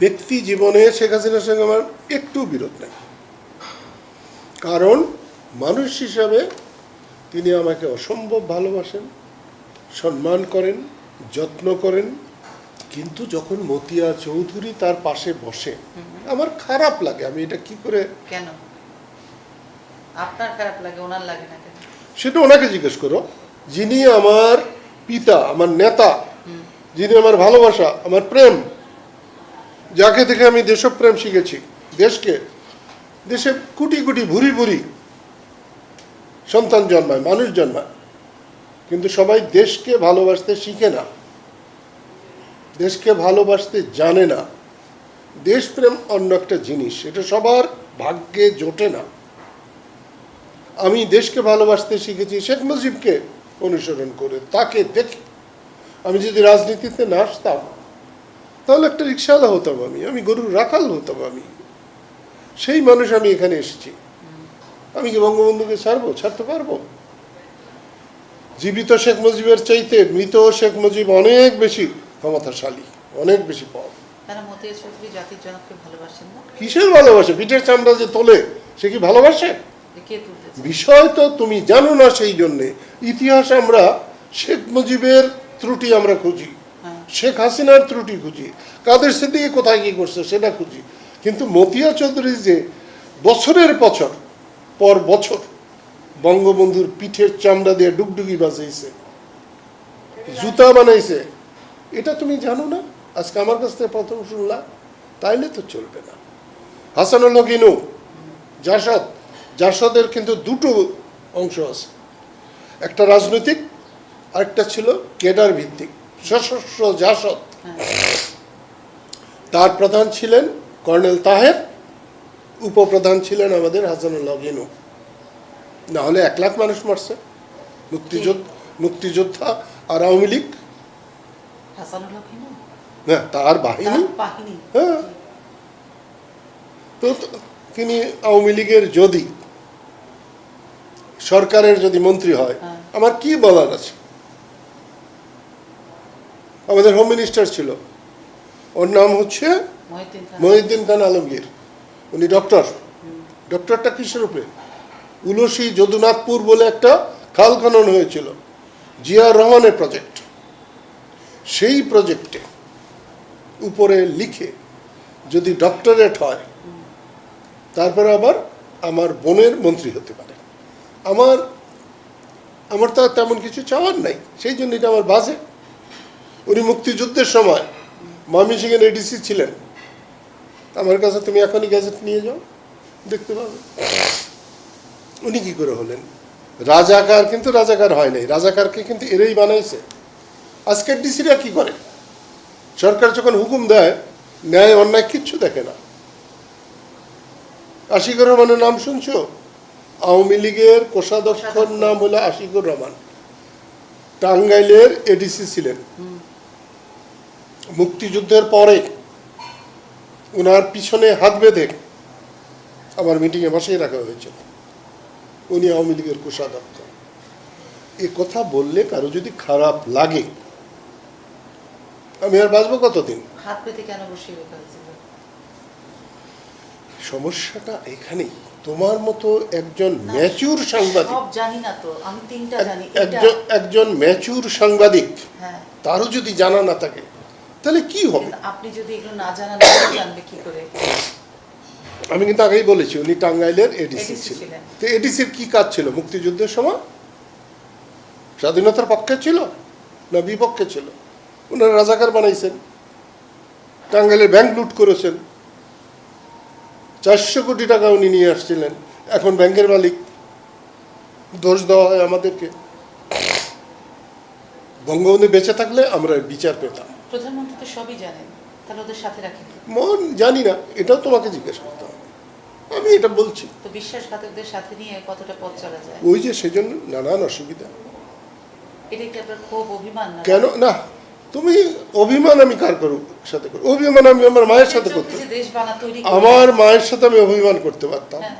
ব্যক্তি জীবনে শেখ হাসিনার সঙ্গে আমার একটু বিরোধ নেই। কারণ মানুষ হিসাবে তিনি আমাকে অসম্ভব ভালোবাসেন সম্মান করেন যত্ন করেন। কিন্তু যখন মতিয়া চৌধুরী তার পাশে বসে আমার খারাপ লাগে। আমি এটা কি করে কেন? আপনার খারাপ লাগে ওনার লাগে না কেন? সেটা ওনাকে জিজ্ঞেস করো। যিনি আমার পিতা আমার নেতা যিনি আমার ভালোবাসা আমার প্রেম যাকে থেকে আমি দেশপ্রেম শিখেছি, দেশকে, দেশে কোটি কোটি ভুরি ভুরি সন্তান জন্মায়, মানুষ জন্মায়। কিন্তু সবাই দেশকে ভালোবাসতে শিখে না, দেশকে ভালোবাসতে জানে না। দেশপ্রেম অন্য একটা জিনিস, এটা সবার ভাগ্যে জোটে না। আমি দেশকে ভালোবাসতে শিখেছি, শেখ মুজিবকে অনুসরণ করে, তাকে দেখে। আমি যদি রাজনীতিতে না আসতাম তাহলে একটা রিক্সাওয়ালা হতাম আমি আমি গরুর রাখাল হতাম আমি। সেই মানুষ আমি এখানে এসেছি। আমি কি বঙ্গবন্ধুকে ছাড়বো? ছাড়তে পারব? জীবিত শেখ মুজিবের চাইতে মৃত শেখ মুজিব অনেক বেশি ক্ষমতাশালী অনেক বেশি পাওয়া কিসের ভালোবাসে? পিঠের চামড়া যে তোলে সে কি ভালোবাসে? বিষয় তো তুমি জানো না সেই জন্যে ইতিহাস আমরা শেখ মুজিবের ত্রুটি আমরা খুঁজি। শেখ হাসিনার ত্রুটি খুঁজি, কাদের সিদ্দিকি কোথায় কী করছে সেটা খুঁজি। কিন্তু মতিয়া চৌধুরী যে বছরের বছর পর বছর বঙ্গবন্ধুর পিঠের চামড়া দিয়ে ডুগডুগি বাজাইছে, জুতা বানাইছে, এটা তুমি জানো না? আজকে আমার কাছ থেকে প্রথম শুনলাম তাইলে তো চলবে না। হাসানুল হকিনু জাসদ, জাসদের কিন্তু দুটো অংশ আছে। একটা রাজনৈতিক, আরেকটা ছিল কেডার ভিত্তিক সশস্ত্র জাসদ। হ্যাঁ। তার প্রধান ছিলেন কর্নেল তাহের উপপ্রধান ছিলেন আমাদের হাসানুল্লাহ গিনু না হলে এক লাখ মানুষ মারছে। মুক্তিযোদ্ধা মুক্তিযোদ্ধা আর আওয়ামী লীগ। হ্যাঁ তার বাহিনী? হ্যাঁ। তো তো তিনি আওয়ামী লীগের যদি সরকারের যদি মন্ত্রী হয় হ্যাঁ। আমার কি বলার আছে? আমাদের হোম মিনিস্টার ছিল। ওর নাম হচ্ছে মহিউদ্দিন খান। আলমগীর। উনি ডক্টর ডক্টরটা কিসের উপরে? উলসি যদুনাথপুর বলে একটা খাল খনন হয়েছিল। জিয়া রহমানের প্রজেক্ট সেই প্রজেক্টে উপরে লিখে যদি ডক্টরেট হয় তারপরে আবার আমার বোনের মন্ত্রী হতে পারে। আমার আমার তো তেমন কিছু চাওয়ার নাই। সেই জন্য এটা আমার বাজে। উনি মুক্তিযুদ্ধের সময় ময়মনসিংহের এডিসি ছিলেন। আমার কাছে তুমি এখনই গ্যাজেট নিয়ে যাও, দেখতে পাবে। উনি কি করে হলেন? রাজাকার কিন্তু রাজাকার হয় নাই, রাজাকারকে কিন্তু এরাই বানাইছে। আজকের ডিসিরা কি করে? সরকার যখন হুকুম দেয়, ন্যায় অন্যায় কিচ্ছু দেখে না। আশিকুর রহমানের নাম শুনছো? আওয়ামী লীগের কোষাধ্যক্ষর নাম হলো আশিকুর রহমান। টাঙ্গাইলের এডিসি ছিলেন। মুক্তিযুদ্ধের পরে ওনার পিছনে হাত বেঁধে আমার মিটিংয়ে বসিয়ে রাখা হয়েছিল। উনি আওয়ামী লীগের কোষাধ্যক্ষ। এ কথা বললে কারও যদি খারাপ লাগে আমি আর বাঁচবো কতদিন? সমস্যাটা এখানেই। তোমার মতো একজন ম্যাচুর সাংবাদিক। সব জানি না তো আমি তিনটা জানি একজন একজন ম্যাচুর সাংবাদিক। হ্যাঁ। তারও যদি জানা না থাকে তাহলে কি হবে? আপনি যদি এগুলো না জানান তাহলে জানবে কি করে? আমি কিন্তু আগেই বলেছি উনি টাঙ্গাইলের এডিসি ছিলেন। ছিলেন। তো এডিসির কি কাজ ছিল? মুক্তিযুদ্ধের সময়? স্বাধীনতার পক্ষে ছিল না বিপক্ষে ছিল? ওনারা রাজাকার বানাইছেন টাঙ্গাইলের ব্যাংক লুট করেছেন। চারশো কোটি টাকা উনি নিয়ে আসছিলেন। এখন ব্যাংকের মালিক। দোষ দেওয়া হয় আমাদেরকে। বঙ্গবন্ধু বেঁচে থাকলে আমরা বিচার পেতাম। প্রধানমন্ত্রী তো সবই জানেন। তাহলে ওদের সাথে রাখেন মন জানি না এটাও তোমাকে জিজ্ঞেস করতে হবে। আমি এটা বলছি। তো বিশ্বাসঘাতকদের সাথে নিয়ে কতটা পথ চলা যায়? ওই যে সেজন্য নানান অসুবিধা। এটা কি আপনার ক্ষোভ অভিমান না? কেন? না তুমি অভিমান আমি কার করব সাথে করব অভিমান আমি আমার মায়ের সাথে করতে করে- আমার মায়ের সাথে আমি অভিমান করতে পারতাম। হ্যাঁ।